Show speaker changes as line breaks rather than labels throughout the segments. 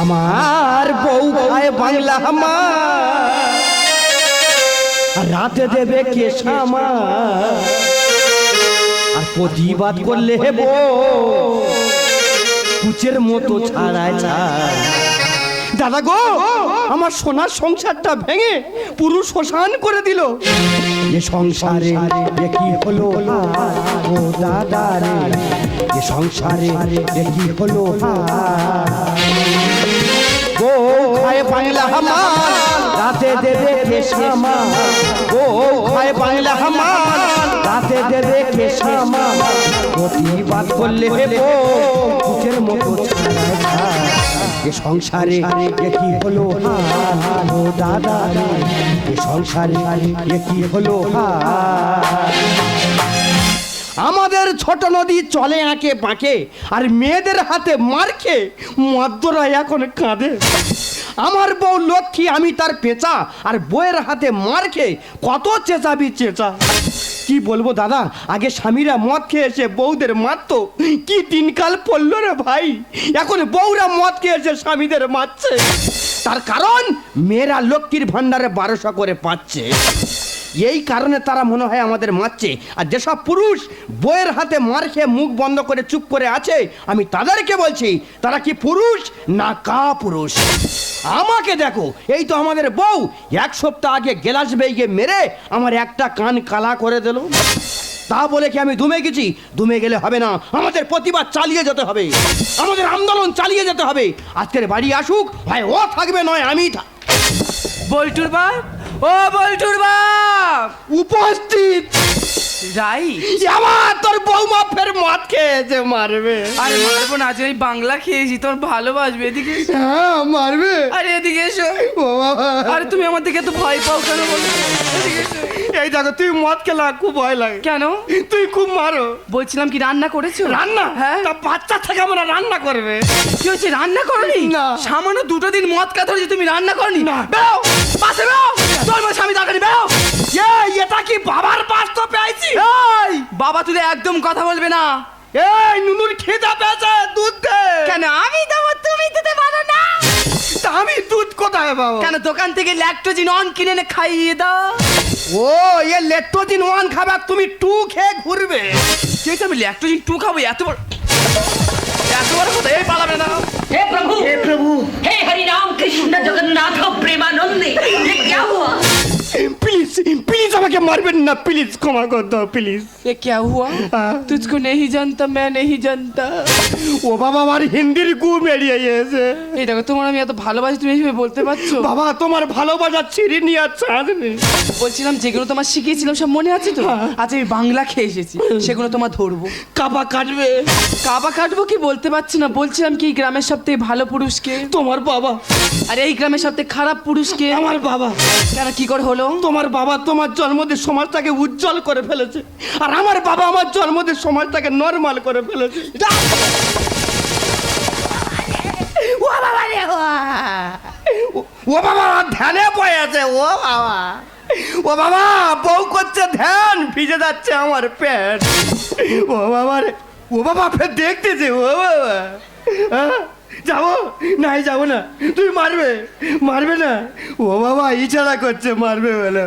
আমার বউ খায় বাংলা আমার রাতে দেবে কে সামা আর প্রতিবাদ করলে হেব কুচের মতো ছাড়ায় ছাড় দাদা গো আমার সোনার সংসারটা ভেঙে পুরো শ্মশান করে দিল এ সংসারে এ কি হলো? ও দাদা রে এ সংসারে এ কি হলো? বউ খায় বাংলা হামার রাতে দেবে কেশামা বউ খায় বাংলা হামার রাতে দেবে কেশামা প্রতিবাদ করলে হেব কুচের মতো ছাড়। এ সংসারে এ কি হলো? দাদা রে এ সংসারে এ কি হলো? আমাদের ছোট নদী চলে আঁকে বাঁকে, আর মেয়েদের হাতে মার খেয়ে মদ্যরা এখন কাঁদে আমার বউ লক্ষ্মী, আমি তার পেঁচা, আর বউয়ের হাতে মার খেয়ে কত চেঁচাবি চেঁচা কি বলব দাদা? আগে স্বামীরা মদ খেয়েছে এসে বউদের মারতো। কি দিনকাল পড়ল রে ভাই? এখন বউরা মদ খেয়েছে, স্বামীদের মারছে। তার কারণ, মেয়েরা লক্ষ্মীর ভান্ডারে বারোশো করে পাচ্ছে। এই কারণে তারা মনে হয় আমাদের মারছে। আর যেসব পুরুষ বইয়ের হাতে মার খেয়ে মুখ বন্ধ করে চুপ করে আছে, আমি তাদেরকে বলছি, তারা কি পুরুষ না কা পুরুষ আমাকে দেখো, এই তো আমাদের বউ, এক সপ্তাহ আগে গেলাস বেগে মেরে আমার একটা কান কালা করে দিল। তা বলে কি আমি দুমে গেছি? দুমে গেলে হবে না, আমাদের প্রতিবাদ চালিয়ে যেতে হবে, আমাদের আন্দোলন চালিয়ে যেতে হবে। আজকের বাড়ি আসুক হয় ও থাকবে, নয় আমি
বল্টুর বাপ ও বল্টুর বাপ!
উপস্থিত!
রাই
আমার তোর বৌমা ফের মদ খেয়েছে মারবে।
আরে মারবো না আজ বাংলা খেয়েছি তোর ভালোবাসবে এদিকে।
হ্যাঁ মারবে।
আরে এদিকে এসো। আরে তুমি আমার দিকে তো ভয় পাও কেন বলো? এদিকে এসো।
এই দেখো তুই মদ খেলা খুব ভয় লাগে।
কেন?
তুই খুব মারো।
বলছিলাম কি রান্না করেছ?
রান্না?
হ্যাঁ।
তা বাচ্চা থেকে আমরা রান্না করবে।
কি হচ্ছে রান্না করনি?
না।
সামান্য দুটো দিন মদ কাত হয়েছে তুমি রান্না করনি?
না।
বেরো পাশে বেরো। তোর বসে আমি দরকারি বেও
এই এটা কি বাবার পাশ তো পেয়েছি
এই বাবা তুই একদম কথা বলবে না।
এই নুনুর খিদা পেয়েছে দুধ দে
কেন আমি দেবো তুমি দিতে পারো না।
তা আমি দুধ কোথায় পাবো?
কেন দোকান থেকে ল্যাকটোজিন অন কিনে এনে খাইয়ে দাও।
ও এ ল্যাকটোজিন ওয়ান খাবে তুমি টু খেয়ে ঘুরবে।
ঠিক আছে আমি ল্যাকটোজিন টু খাব? এত বড় এত বড় কোথায় এই পালাবে না।
হে প্রভু। হে প্রভু। हे हरि राम कृष्ण जगन्नाथ प्रेमानंद ये क्या हुआ?
প্লিজ প্লিজ আমাকে মারবেন না প্লিজ ক্ষমা কর দাও প্লিজ
ये क्या हुआ
हाँ।
तुझको नहीं जानता मैं नहीं जानता
ও বাবা আমার হিন্দির গু মেরিয়ে গিয়েছে
এই দেখো তোমার আমি এত ভালোবাসি তুমি এইভাবে বলতে পারছো
বাবা তোমার ভালোবাসা চিরিনি আর চাঁদনি
বলছিলাম যেগুলো তোমার শিখিয়েছিলাম সব মনে আছে তো আজ আমি বাংলা খেয়ে এসেছি সেগুলো তোমার ধরবো
কাবা কাটবে
কাবা কাটবো কি বলতে পারছি না বলছিলাম কি এই গ্রামের সব থেকে ভালো পুরুষকে
তোমার বাবা
আর এই গ্রামের সব থেকে খারাপ পুরুষকে
আমার বাবা
কেন কি করে হলো
তোমার বাবা তোমার জন্মদিন সমাজটাকে উজ্জ্বল করে ফেলেছে। আর আমার বাবা আমার জন্মদিন সমাজটাকে নর্মাল করে ফেলেছে। ও বাবা রে ও। বাবা। ধ্যানে পড়েছে ও বাবা। ও বাবা বউ করছে ধ্যান ভিজে যাচ্ছে আমার প্যান্ট ও বাবা রে ও বাবা ফের দেখতেছে ও বাবা। হ্যাঁ? যাব? নাই যাব না। তুই মারবে। মারবে না। ও বাবা ইছাড়া করছে মারবে বলে।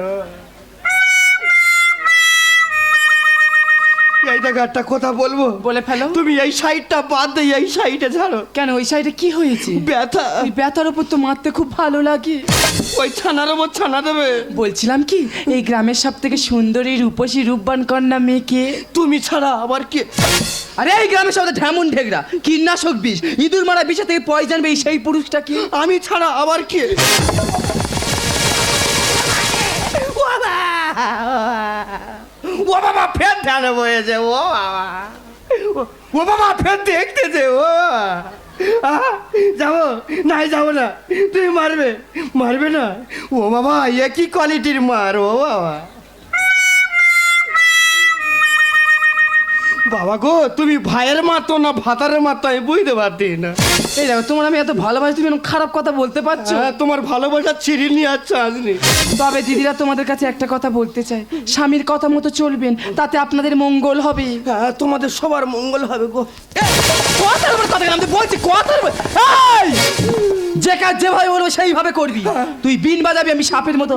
এই দেখো একটা কথা বলব।
বলে ফেলো।
তুমি এই সাইডটা বাদ দিয়ে এই সাইডে ছাড়ো।
কেন ওই সাইডে কি হয়েছে?
ব্যথা।
ওই ব্যথার উপর তো মারতে খুব ভালো লাগে।
ওই ছানার ওপর ছানা দেবে।
বলছিলাম কি এই গ্রামের সব থেকে সুন্দরী রূপসী রূপবান কন্যা মেয়েকে
তুমি ছাড়া আবার কে?
আরে এই গ্রামের সব ঢেমন ঢেগরা কীটনাশক বিষ ইঁদুর মারা বিষা থেকে পয়জন এই সেই পুরুষটা কি?
আমি ছাড়া আবার কে? ও বাবা! ফের ধ্যানে বয়েছে ও বাবা। ও- ও বাবা ফের দেখতেছে ও। যাব, নাই যাব না তুমি মারবে মারবে না। ও বাবা এ কি কোয়ালিটির মার, ও বাবা। বাবা গো, তুমি ভাইয়ের মাতো না ভাতারের মাতো, আমি বুঝতে পারছি না।
এই দেখো তোমার আমি এত ভালোবাসি তুমি এরকম খারাপ কথা বলতে পারছ?
হ্যাঁ, তোমার ভালোবাসা চিরিনি আর চাঁদনি
তবে দিদিরা তোমাদের কাছে একটা কথা বলতে চাই স্বামীর কথা মতো চলবেন তাতে আপনাদের মঙ্গল হবে।
হ্যাঁ তোমাদের সবার মঙ্গল হবে গো।
কথার উপর কথা বলছি বলছি কথার উপর- এই! কাজ যেভাবে বলব সেইভাবে করবি। তুই বিন বাজাবি আমি সাপের মতো।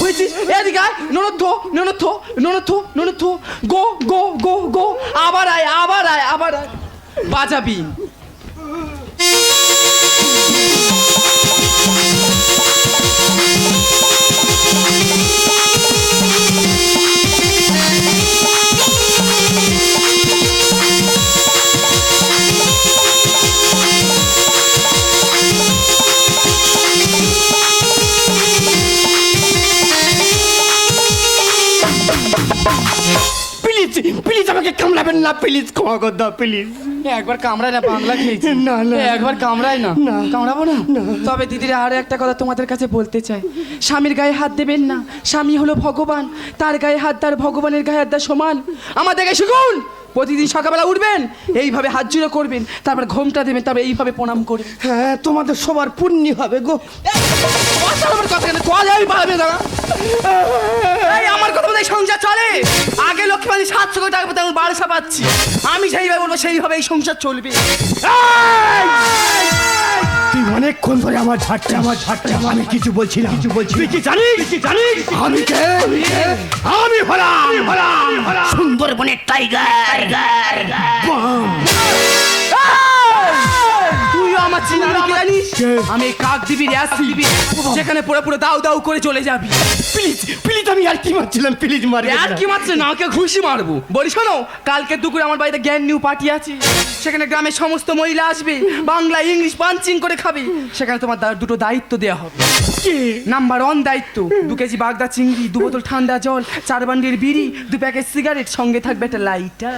বুঝছিস? এদিকে আয় ননদ থো ননদ থো ননদ থো ননদ থো গো গো গো গো। আবার আয় আবার আয় আবার আয়। বাজাবি।
প্লিজ আমাকে কামড়াবেন না প্লিজ ক্ষমা কর দাও প্লিজ
একবার কামড়ায় না বাংলা খেয়েছি।
না, না।
একবার কামড়ায় না
না।
কামড়াবো না? তবে দিদিরা আরও একটা কথা তোমাদের কাছে বলতে চাই। স্বামীর গায়ে হাত দেবেন না। স্বামী হলো ভগবান। তার গায়ে হাত তার ভগবানের গায়ে হাত দেওয়া সমান। আমাদের গায়ে শিখুন প্রতিদিন সকালবেলা উঠবেন এইভাবে হাত জুড়ে করবেন তারপর ঘোমটা দেবেন তারপর এইভাবে প্রণাম করবেন।
হ্যাঁ তোমাদের সবার পুণ্যি হবে গো।
কথা আমার কথা কেন কথা আমি পারবে দাদা? এই আমার কথা বলে সংসার চলে? আগে লক্ষ্মী মানে সাতশো কোটি টাকা পেতে আমি বারোশো পাচ্ছি। আমি সেইভাবে বলব সেইভাবে এই সংসার চলবে।
অনেকক্ষণ ধরে আমার ঝাড়ছে আমার ঝাড়ছে আমি কিছু বলছি না কিছু বলছি তুই কি জানিস? কি জানিস? আমি কে? আমি হলাম।
সুন্দরবনের টাইগার।
তুইও আমার চিনি আমি কি জানিস?
কে?
আমি এই কাক দিবি রেসি যেখানে পড়ে পড়ে দাউ দাউ করে চলে যাবি।
প্লিজ প্লিজ আমি আর কি মারছিলাম? প্লিজ মারি
আর কি মাত্র নাকে ঘুষি মারবো। বলি শোনো কালকে দুপুরে আমার বাড়িতে জ্ঞান নিউ পার্টি আছে। সেখানে গ্রামের সমস্ত মহিলা আসবে বাংলা ইংলিশ পাঞ্চিং করে খাবে। সেখানে তোমার দুটো দায়িত্ব দেওয়া হবে। নাম্বার ওয়ান দায়িত্ব দু কেজি বাগদা চিংড়ি দু বোতল ঠান্ডা জল চার বান্ডির বিড়ি দু প্যাকেট সিগারেট সঙ্গে থাকবে একটা লাইটার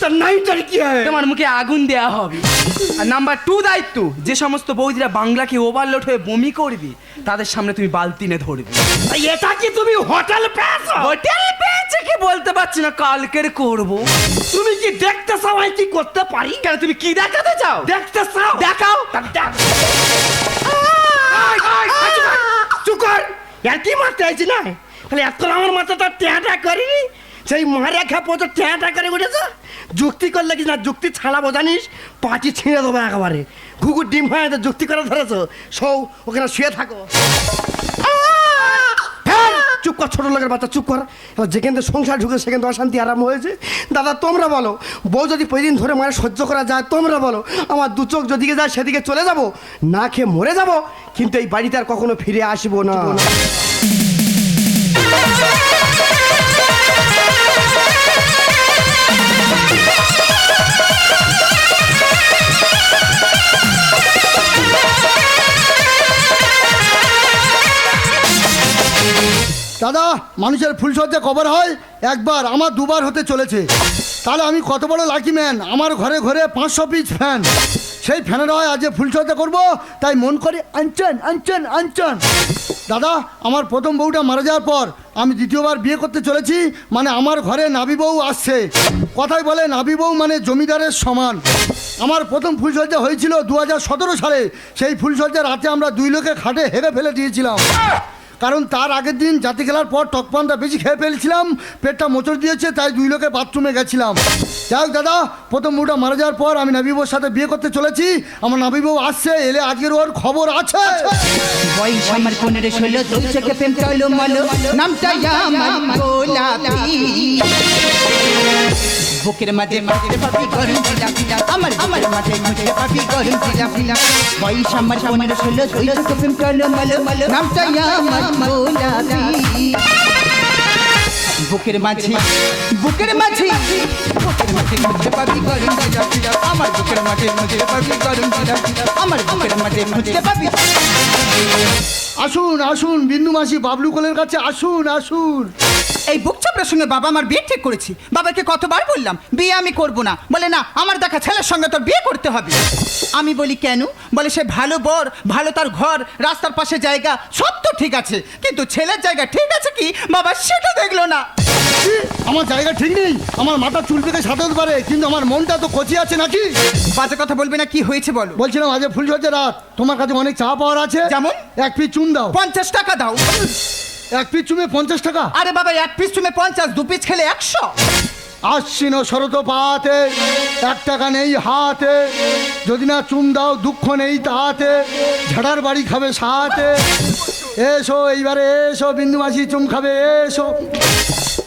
তার নাইটার কি হয়?
তোমার মুখে আগুন দেওয়া হবে। আর নাম্বার টু দায়িত্ব যে সমস্ত বৌদিরা বাংলাকে ওভারলোড হয়ে বমি করবে তাদের সামনে তুমি বালতি বালতিনে ধরবে।
এটা কি তুমি হোটেল পেয়েছ
হোটেল পেয়েছে কি বলতে পারছি না কালকের করব।
তুমি কি দেখতে চাও আমি কি করতে পারি?
কেন তুমি কি দেখাতে চাও?
দেখতে চাও?
দেখাও।
তা দেখ। আয়, আয়, আয়, চুপ কর, চুপ কর। আর কি মারতে আইছি না? তাহলে এত আমার মাথা তো ট্যাঁটা করিনি সেই মারা খাপো তো ট্যাঁটা করে উঠেছ। যুক্তি করলে কি না যুক্তি ছাড়াবো জানিস পাটি ছিঁড়ে দেবো একেবারে। ঘুঘুর ডিম হয়ে যুক্তি করে ধরেছো। সৌ ওখানে শুয়ে থাকো! চুপ কর, ছোটো লোকের বাচ্চা, চুপ কর। এবার যেখান থেকে সংসার ঢুকে সেখান থেকে অশান্তি আরাম হয়েছে। দাদা, তোমরা বলো, বউ যদি প্রতিদিন ধরে মায়ের সহ্য করা যায়, তোমরা বলো, আমার দু চোখ যেদিকে যায় সেদিকে চলে যাব, না খেয়ে মরে যাব, কিন্তু এই বাড়িতে আর কখনো ফিরে আসব না।
দাদা, মানুষের ফুলসজ্জা কভার হয়? একবার আমার দুবার হতে চলেছে। তাহলে আমি কত বড় লাকি ম্যান আমার ঘরে ঘরে পাঁচশো পিস ফ্যান সেই ফ্যানের হয় আজ ফুলসজ্জা করব, তাই মন করে আনচান আনচান আনচান দাদা, আমার প্রথম বউটা মারা যাওয়ার পর আমি দ্বিতীয়বার বিয়ে করতে চলেছি মানে আমার ঘরে নাবি বউ আসছে। কথাই বলে নাবি বউ মানে জমিদারের সমান। আমার প্রথম ফুলসজ্জা হয়েছিল দু হাজার সতেরো সালে। সেই ফুলসজ্জা রাতে আমরা দুই লোকে খাটে হেরে ফেলে দিয়েছিলাম। কারণ তার আগের দিন জাতি খেলার পর টকপানটা বেশি খেয়ে ফেলেছিলাম, পেটটা মোচড় দিয়েছে, তাই দুই লোকে বাথরুমে গেছিলাম। যাই দাদা, প্রথম বউটা মারা যাওয়ার পর আমি নাবিবুর সাথে বিয়ে করতে চলেছি। আমার নাবিবু আসছে, এলে আজকের ওর খবর আছে।
বুকের মাঝে মাঝে পাপি গরম ফিলা ফিলা আমার আমার মাঝে মাঝে পাপি গরম ফিলা ফিলা বয়স আমার পনেরো ষোলো দুই চোখে চলো মলো মলো। নামটা আমার গোলাপি বুকের মাঝে বুকের মাঝে বুকের মাঝে মুঝে পাবি গরম ফিলা ফিলা আমার বুকের মাঝে মুঝে পাবি গরম ফিলা ফিলা আমার বুকের মাঝে মুঝে পাবি
আসুন আসুন বিন্দু মাসি বাবলু কোলের কাছে আসুন আসুন।
এই বুক চাপড়ার সঙ্গে বাবা আমার বিয়ে ঠিক করেছি। বাবাকে কতবার বললাম বিয়ে আমি করব না। বলে না আমার দেখা ছেলের সঙ্গে তোর বিয়ে করতে হবে। আমি বলি কেন? বলে সে ভালো বর ভালো তার ঘর রাস্তার পাশে জায়গা সব তো ঠিক আছে। কিন্তু ছেলের জায়গা ঠিক আছে কি? বাবা সেটা দেখল না।
আমার জায়গা ঠিক নেই। আমার মাথা চুল সাথে হতে পারে কিন্তু আমার মনটা তো কচি আছে নাকি?
বাজে কথা বলবে না কি হয়েছে বলো?
বলছিলাম আজ ফুলসজ্জা রাত। তোমার কাছে অনেক চা পাওয়ার আছে?
যেমন?
এক পিস চুন দাও।
পঞ্চাশ টাকা দাও।
এক পিস চুমে পঞ্চাশ টাকা।
আরে বাবা এক পিস তুমি পঞ্চাশ দু পিস খেলে একশো?
আশ্বিন শরত পাতে এক টাকা নেই হাতে। যদি না চুম দাও দুঃখ নেই তাতে ঝাড়ার বাড়ি খাবে সাথে। এসো এইবারে এসো বিন্দু মাসি চুম খাবে এসো।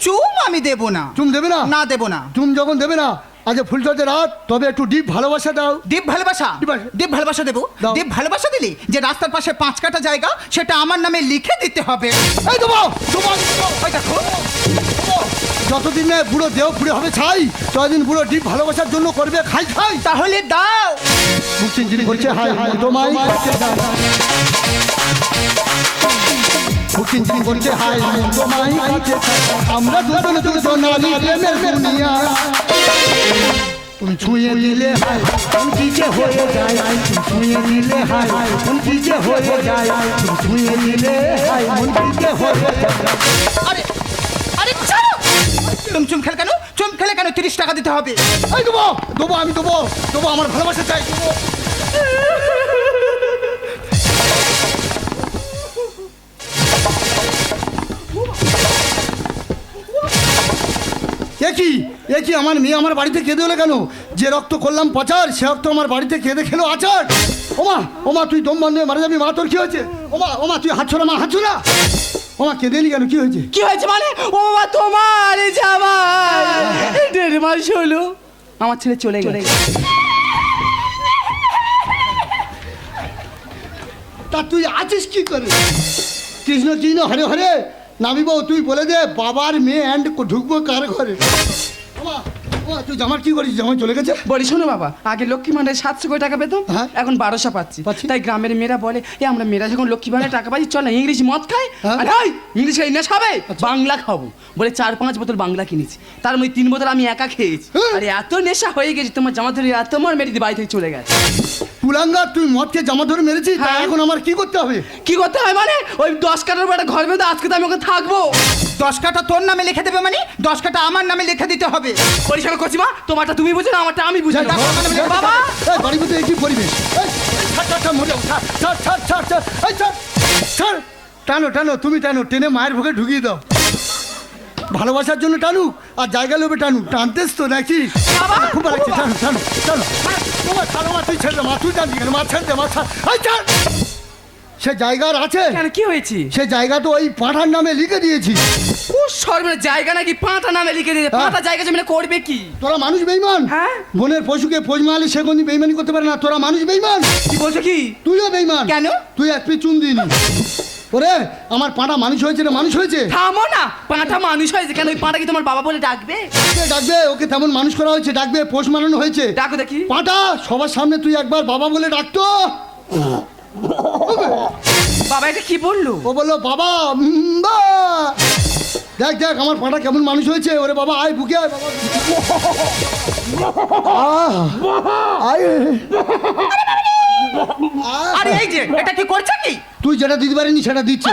চুম আমি দেব না।
চুম দেবে না?
না দেব না।
চুম যখন দেবে না আজ ফুলচতে রাত তবে একটু ডিপ ভালোবাসা দাও।
দীপ ভালোবাসা?
ভালো-
ভালোবাসা। দেবো। দীপ ভালোবাসা দিলি? যে রাস্তার পাশে পাঁচ কাটা জায়গা সেটা আমার নামে লিখে দিতে হবে।
এই দেবো
দেখো
যতদিন না বুড়ো দেহ ফুড়ে হবে ছাই ততদিন বুড়ো ডিপ ভালোবাসার জন্য করবে খাই খাই।
তাহলে দাও।
বুক চিনচিন করছে হাই হাই তোমায়। চিনচিন করছে হাই তোমায় আমরা দুজন দুজন নারী প্রেমের দুনিয়া। তুমি ছুঁয়ে দিলে হাই কোন কি যে হয়ে যায়। তুমি ছুঁয়ে দিলে হাই কোন কি যে হয়ে যায়। তুমি ছুঁয়ে দিলে হাই মন কি যে হয়ে যায়।
আরে আরে ছাড়ো! চুম চুম খেলে কেন? চুম খেলে কেন তিরিশ টাকা দিতে হবে?
এই দেবো দেবো আমি দেবো দেবো আমার ভালোবাসা চাই দেবো। একই একই আমার মেয়ে আমার বাড়িতে কেঁদে হলো কেন? যে রক্ত করলাম পাচার সে রক্ত আমার বাড়িতে কেঁদে খেলো আচার। ওমা ওমা তুই দম বন্ধ মারা যাবি মা তোর কি হয়েছে? ওমা ওমা তুই হাত ছোড়া মা হাত ছোড়া ওমা কেঁদে কেন? কি হয়েছে?
কি হয়েছে মানে? ও বাবা তোমার আমার দেড় মাস হলো। আমার ছেলে চলে গেল
তা তুই আছিস কি করে? কৃষ্ণ কৃষ্ণ হরে হরে। নামিব তুই বলে দে বাবার মেয়ে অ্যান্ড ঢুকবো কার ঘরে। ওমা, ওমা, তুই জামার কি করিস? জামাই চলে গেছে?
বলি শোনো বাবা আগে লক্ষ্মী ভান্ডারে সাতশো কোটি টাকা পেতাম
হ্যাঁ।
এখন বারোশো পাচ্ছি।
পাচ্ছি।
তাই গ্রামের মেয়েরা বলে এ আমরা মেয়েরা যখন লক্ষ্মী ভান্ডারে টাকা পাচ্ছি চল না ইংলিশ মদ খাই
হ্যাঁ।
আরে ওই ইংলিশ খাই না খাবে? বাংলা খাব। বলে চার পাঁচ বোতল বাংলা কিনেছি। তার মধ্যে তিন বোতল আমি একা খেয়েছি।
হ্যাঁ।
আরে এত নেশা হয়ে গেছে তোমার জামা ধরে এত মার মেরে দিয়ে বাড়ি থেকে চলে গেছে।
তুলাঙ্গা তুই মদকে জামা ধরে মেরেছিস তা
হ্যাঁ।
এখন আমার কি করতে হবে
কি করতে হয় মানে ওই দশ কাটার উপর একটা ঘর বেঁধে আজকে তো আমি ওকে থাকব
দশ কাটা তোর নামে লিখে দেবে মানে দশ কাটা আমার নামে লিখে দিতে হবে
পরিষ্কার করছি মা তোমারটা তুমি বুঝো না আমারটা আমি বুঝি না। বাবা
এই বাড়ির মধ্যে এই কি পরিবেশ এই, এই, ছাড়, ছাড়, ছাড়, মরে যাব, ছাড়, ছাড়, ছাড়, ছাড়, ছাড়, এই, ছাড়, ছাড়। টানো টানো তুমি টানো টেনে মায়ের ভোগে ঢুকিয়ে দাও ভালোবাসার জন্য টানুক আর জায়গা লোভে টানুক। টানতেস তো নাকি খুব ভালো লাগছে। টানো টানো টানো। তোমার ছাড়ো মা তুই ছেড়ে দে মা তুই টানবি কেন? মা ছেড়ে দে মা ছাড়। ছাড়! সে জায়গার আছে।
কেন কি হয়েছে?
সে জায়গা তো ওই পাঠার নামে লিখে দিয়েছি।
ও সর্বনা জায়গা নাকি পাঁটা নামে লিখে দিয়েছে?
হ্যাঁ।
পাঁটা জায়গা জমিনে করবে কি?
তোরা মানুষ বেইমান?
হ্যাঁ।
বনের পশুকে পোষ মারলে সে কোনদিন বেইমানি করতে পারে না। তোরা মানুষ বেইমান?
কি বলছো কি?
তুইও বেইমান।
কেন?
তুই এক পিছুন দিন ওরে আমার পাটা মানুষ হয়েছে রে মানুষ হয়েছে।
থামো না পাঁটা মানুষ হয়েছে। কেন ওই পাঁটা কি তোমার বাবা বলে ডাকবে?
ওকে ডাকবে ওকে তেমন মানুষ করা হয়েছে ডাকবে পোষ মানানো হয়েছে।
ডাকো দেখি।
পাটা সবার সামনে তুই একবার বাবা বলে ডাকতো
বাবা এটা কি বলল?
ও বলল বাবা উম, বা। দেখ দেখ আমার পাটা কেমন মানুষ হয়েছে। ওরে বাবা আয় বুকে আয় বাবা। আয়।
আরে এই যে এটা কি করছে কি?
তুই যেটা দিতে পারিনি সেটা দিচ্ছে।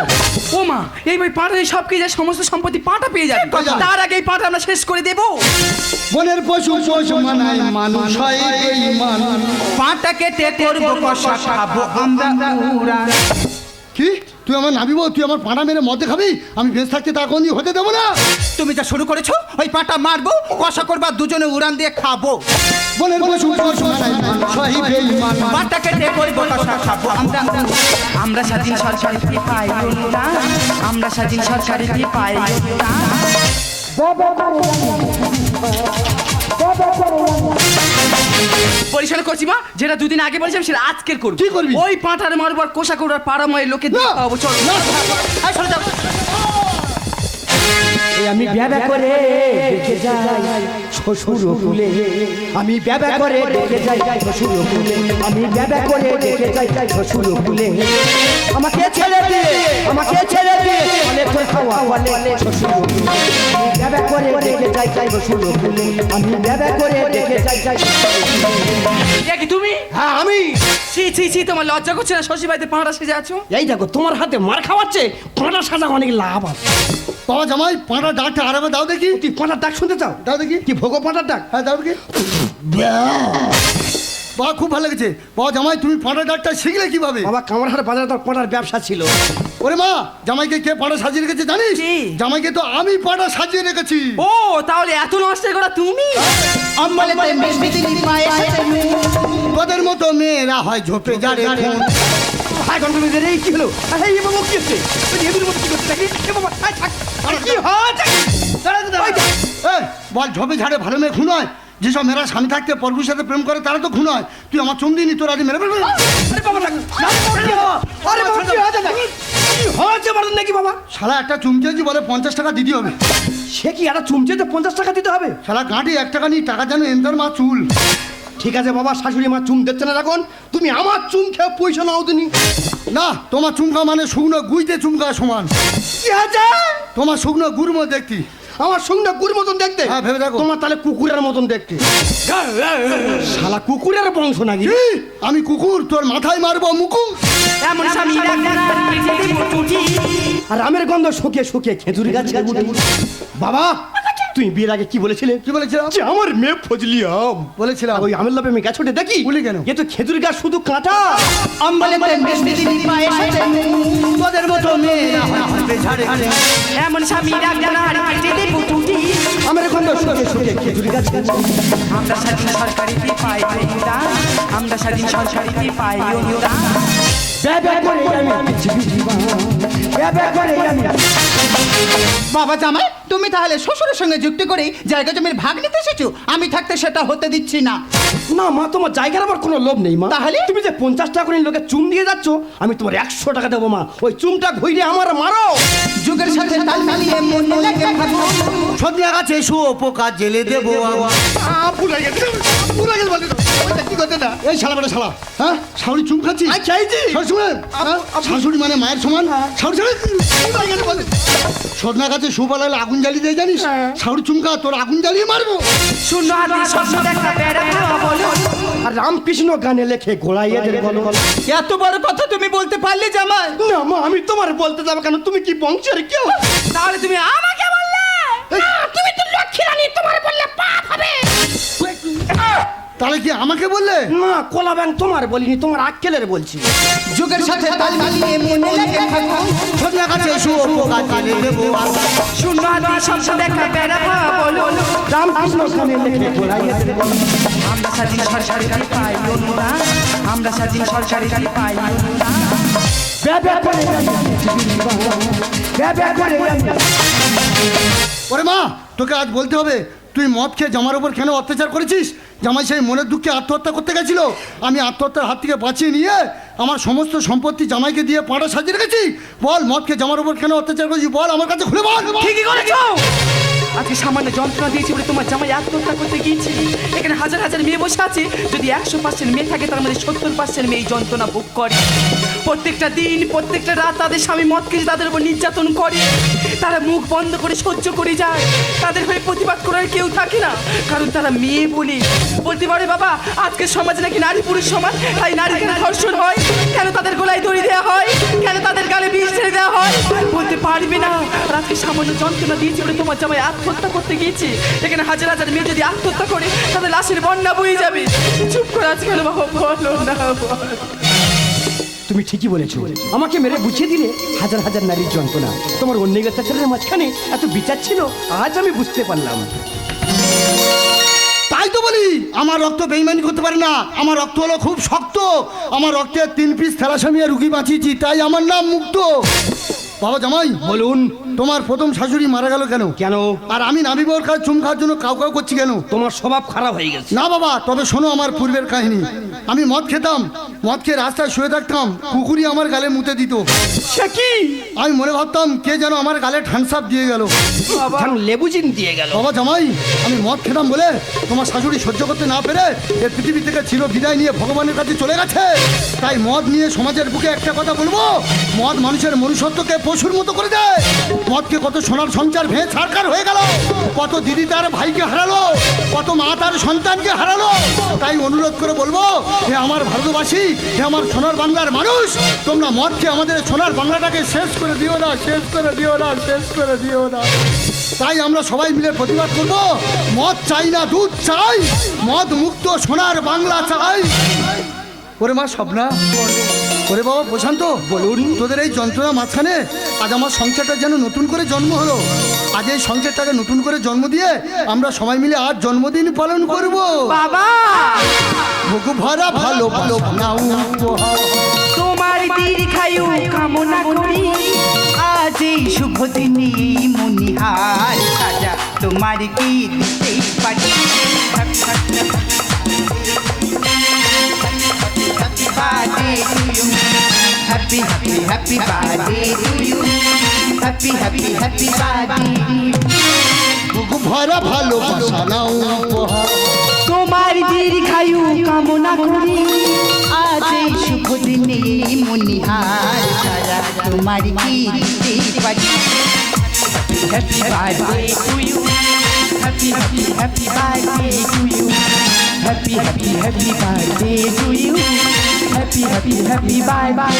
ও মা এই বই পাঁটা সব সব কিছু সমস্ত সম্পত্তি পাটা পেয়ে যাবে? তার আগে এই পাঁটা আমরা শেষ করে দেবো।
বনের পশু পশু মানায় মানুষ হয় বেঈমান।
পাটা কেটে করব কষা খাব আমরা।
কি? তুই আমার নাবিব তুই আমার পাড়া মেরে মদে খাবি আমি বেশ থাকতে তা কোনদিন হতে দেবো না
তুমি যা শুরু করেছ ওই পাটা মারবো কষা করবা দুজনে উড়ান দিয়ে খাব
বনের পশু পশু হয় বেঈমান।
পাটা করব কষা খাব আমরা।
আমরা স্বাধীন সরকারি পাই না আমরা স্বাধীন সরকারি পাই না পরিষ্কার করছি মা যেটা দুদিন আগে বলেছিলাম সেটা আজকের করব।
কি করবি?
ওই পাঁঠার মারবো আর কোষা করব আর লোকে
না,
খাওয়াবো চলো
সরে যাও।
আমি ব্যাবা করে দেখে যাই। শ্বশুর কুলে। আমি ব্যাবা করে দেখে যাই। শ্বশুর কুলে। আমি ব্যাবা করে দেখে যাই। শ্বশুর কুলে। আমাকে ছেড়ে দিয়ে আমাকে ছেড়ে দিয়ে অনেক খাওয়া বলে শ্বশুর ব্যাবা করে দেখে যাই শ্বশুর কুলে আমি ব্যাবা করে দেখে যাই
এ কি তুমি?
হ্যাঁ আমি।
ছি ছি ছি তোমার লজ্জা করছে না? শশী বাড়িতে পাঁড়া সেজে আছো?
এই দেখো তোমার হাতে মার খাওয়াচ্ছে পাঁটা সাজা অনেক লাভ আছে?
বাবা জামাই পাঁটা ডাকটা আরামে দাও দেখি।
তুই পাঁটার ডাক শুনতে চাও?
দাও দেখি।
কি ভোগ পাঁটার ডাক?
হ্যাঁ দাও দেখি। বাবা খুব ভালো লেগেছে। বাবা জামাই তুমি পাঁটা ডাকটা শিখলে কীভাবে?
বাবা কামারহাট বাজারে তোর পড়ার ব্যবসা ছিল।
ওরে মা জামাইকে কে পাটা সাজিয়ে রেখেছে জানিস?
কে?
জামাইকে তো আমি পাটা সাজিয়ে রেখেছি।
ও তাহলে এত নষ্ট করা তুমি?
অম্বলেতে মিষ্টি পায়ে
তোদের মতো মেয়েরা হয় ঝোপে যারে খুন।
হাই রে কি হলো? এই এ বাবু কি হচ্ছে? ওই এদের মধ্যে কি করতে থাকি এ বাবা আই থাক। আরে কি হচ্ছে? দাঁড়া দাঁড়া।
এই, বল ঝোপে ঝাড়ে ভালো মেয়ে খুন হয়? যেসব মেয়েরা স্বামী থাকতে পরপুর সাথে প্রেম করে তারা তো খুন হয়। তুই আমার চুম দিনি তোর আজ মেরে ফেলবি?
নাকি বাবা?
শালা একটা চুম চেয়েছি বলে পঞ্চাশ টাকা দিতে হবে।
সে কি একটা চুমচে তো পঞ্চাশ টাকা দিতে হবে?
শালা গাঁটি এক টাকা নিয়ে টাকা যেন এনতার মা চুল।
ঠিক আছে বাবা শাশুড়ি মা চুম দিচ্ছে না এখন তুমি আমার চুম খেয়ে পয়সা নাও তুমি
না তোমার চুমকা মানে শুকনো গুইতে চুমকা সমান। তোমার শুকনো গুড়মো দেখতি।
আমার সঙ্গে কুকুর মতন দেখতে।
হ্যাঁ, ভেবে দেখো।
তোমার তাহলে কুকুরের মতন দেখতে। শালা কুকুরের বংশ নাকি?
কি? আমি কুকুর তোর মাথায় মারবো
এমন স্বামী
আর আমের গন্ধ শুকিয়ে শুকিয়ে খেজুরি গাছে বাবা তুই বিয়ের আগে কি বলেছিলে?
কি বলেছিলাম?
যে আমার মেয়ে ফজলি আম
বলেছিলাম।
ওই আমের লাভে আমি গাছ উঠে দেখি?
বলি কেন?
এ তো খেজুর গাছ শুধু কাঁটা।
পায়ে
তোদের মতো মেয়েরা হয়।
এমন স্বামী ডাক্তার কেটে দেবো টুটি
আমের গন্ধ শুকিয়ে শুকিয়ে খেজুর গাছ
আমরা স্বাধীন সরকারিতে পাই অনুদান আমরা স্বাধীন সরকারিতে পাই অনুদান
করে আমি জীবন। করে আমি
বাবা জামাই তুমি তাহলে শ্বশুরের সঙ্গে যুক্তি করে জায়গা জমির ভাগ নিতে এসেছ? আমি থাকতে সেটা হতে দিচ্ছি না।
না মা তোমার জায়গার আমার কোনো লোভ নেই মা।
তাহলে?
তুমি যে পঞ্চাশ টাকা করে লোকে চুম দিয়ে যাচ্ছ আমি তোমার একশো টাকা দেবো মা। ওই চুমটা ঘুরে আমার মারো।
যুগের সাথে তাল মিলিয়ে মনে লেগে থাকো
সন্ধ্যা গাছে শুয়ো পোকা জেলে দেবো আবার।
পুরা গেছে পুরা গেছে বলে কি করতে না?
এই শালা বেটা শালা হ্যাঁ? শাশুড়ি চুম খাচ্ছি
আই চাইছি
শাশুড়ি হ্যাঁ? শাশুড়ি মানে মায়ের সমান? শাশুড়ি সদনা গাছে সুপার লাগলে আগুন জ্বালিয়ে দেয় জানিস? শাশুড়ি চুমকা তোর আগুন জ্বালিয়ে মারবো।
শূন্য হাতে স্বপ্ন দেখা বেড়া খাওয়া বলো।
আর রামকৃষ্ণ গানে লেখে বলো।
এত বড় কথা তুমি বলতে পারলে জামাই?
না মা আমি তোমার বলতে যাব কেন? তুমি কি বংশের কেউ?
তাহলে তুমি আমাকে বললে?
তুমি তো লক্ষ্মী রানী তোমার বললে পাপ হবে।
তাহলে কি আমাকে বললে?
না কলা ব্যাং তোমার বলিনি তোমার আক্কেলের বলছি।
যুগের সাথে তাল মিলিয়ে মনে লেগে থাকো
সদনা গাছে শুয়ো পোকা জেলে দেবো।
শূন্য হাতে স্বপ্ন দেখা বেড়া বলো
রামকৃষ্ণ গানে লেখে গোড়াই এদের বলো
আমরা স্বাধীন সরকারিতে পাই অনুদান আমরা স্বাধীন সরকারিতে পাই অনুদান
ব্যবে করে আমি পৃথিবী জীবন ব্যবে করে।
ওরে মা তোকে আজ বলতে হবে তুই মদ খেয়ে জামার উপর কেন অত্যাচার করেছিস? জামাই সেই মনের দুঃখে আত্মহত্যা করতে গেছিল। আমি আত্মহত্যার হাত থেকে বাঁচিয়ে নিয়ে আমার সমস্ত সম্পত্তি জামাইকে দিয়ে পাড়া সাজিয়ে রেখেছি। বল, মদ খেয়ে জামার উপর কেন অত্যাচার করেছি বল, আমার কাছে খুলে বল।
ঠিকই করেছ! আজকে সামান্য যন্ত্রণা দিয়েছি বলে তোমার জামাই আত্মহত্যা করতে গিয়েছি এখানে হাজার হাজার মেয়ে বসে আছে। যদি একশো পার্সেন্ট মেয়ে থাকে, তার মধ্যে সত্তর পার্সেন্ট মেয়ে যন্ত্রণা ভোগ করে। প্রত্যেকটা দিন, প্রত্যেকটা রাত তাদের স্বামী মদ খেয়ে তাদের উপর নির্যাতন করে। তারা মুখ বন্ধ করে সহ্য করে যায়। তাদের হয়ে প্রতিবাদ করার কেউ থাকে না। কারণ তারা মেয়ে বলে। বলতে পারে, বাবা, আজকের সমাজে নাকি নারী পুরুষ সমাজ তাই নারী কেন ধর্ষণ হয়? কেন তাদের গলায় দড়ি দেওয়া হয়? কেন তাদের গালে বিষ ছেড়ে দেওয়া হয়? বলতে পারবে না। আজকে সামান্য যন্ত্রণা দিয়েছে বলে তোমার জামাই আত্মহত্যা করতে গিয়েছে। এখানে হাজার হাজার মেয়ে যদি আত্মহত্যা করে তাদের লাশের বন্যা বয়ে যাবে। চুপ করে আজকে বাবা বলো না
তুমি ঠিকই বলেছ। আমাকে মেরে বুঝিয়ে দিলে হাজার হাজার নারীর যন্ত্রণা। তোমার অন্য অত্যাচারের মাঝখানে এত বিচার ছিল আজ আমি বুঝতে পারলাম।
তাই তো বলি আমার রক্ত বেইমানি করতে পারে না। আমার রক্ত হলো খুব শক্ত। আমার রক্তের তিন পিস থ্যালাসামিয়া রুগী বাঁচিয়েছি তাই আমার নাম মুক্ত। বাবা জামাই
বলুন
তোমার প্রথম শাশুড়ি মারা গেল কেন?
কেন?
আর আমি নাবি বউর কাজ চুম খাওয়ার জন্য কাউ কাউ করছি কেন?
তোমার স্বভাব খারাপ হয়ে গেছে।
না বাবা তবে শোনো আমার পূর্বের কাহিনী। আমি মদ খেতাম মদ খেয়ে রাস্তায় শুয়ে থাকতাম কুকুরি আমার গালে মুতে দিত।
সে কি?
আমি মনে ভাবতাম কে যেন আমার গালে ঠানসাপ দিয়ে গেল।
লেবু চিন দিয়ে গেল।
বাবা জামাই আমি মদ খেতাম বলে তোমার শাশুড়ি সহ্য করতে না পেরে এর পৃথিবী থেকে চির বিদায় নিয়ে ভগবানের কাছে চলে গেছে। তাই মদ নিয়ে সমাজের বুকে একটা কথা বলব মদ মানুষের মনুষ্যত্বকে পশুর মতো করে দেয়। মদকে কত সোনার সংসার ভেঙে ছাড়কার হয়ে গেল কত দিদি তার ভাইকে হারালো কত মা তার সন্তানকে হারালো। তাই অনুরোধ করে বলব হে আমার ভারতবাসী হে আমার সোনার বাংলার মানুষ, তোমরা মদকে আমাদের সোনার বাংলাটাকে শেষ করে দিও না, শেষ করে দিও না, শেষ করে দিও না। তাই আমরা সবাই মিলে প্রতিবাদ করব, মদ চাই না, দুধ চাই, মদ মুক্ত সোনার বাংলা চাই। ওরে মা, স্বপ্না। ওরে বাবা প্রশান্ত বলুন তোদের এই যন্ত্রণা মাঝখানে আজ আমার সংসারটা যেন নতুন করে জন্ম হলো। আজ এই সংসারটাকে নতুন করে জন্ম দিয়ে আমরা সবাই মিলে আর জন্মদিন পালন করব।
বাবা!
ভোগ ভরা ভালো ভালো নাও।
তোমার দীর্ঘায়ু কামনা করি আজ এই শুভ দিনে মনিহার সাজা তোমার কি দিতেই পারি। Happy happy happy birthday to you happy happy happy birthday
ভোগ ভরা ভালোবাসা নাও উপহার।
তোমার দীর্ঘায়ু কামনা করি আজ এই শুভ দিনে মনিহার সারা তোমার কি দিতে পারি happy birthday to you happy happy happy birthday to you happy happy happy birthday to you happy happy happy bye bye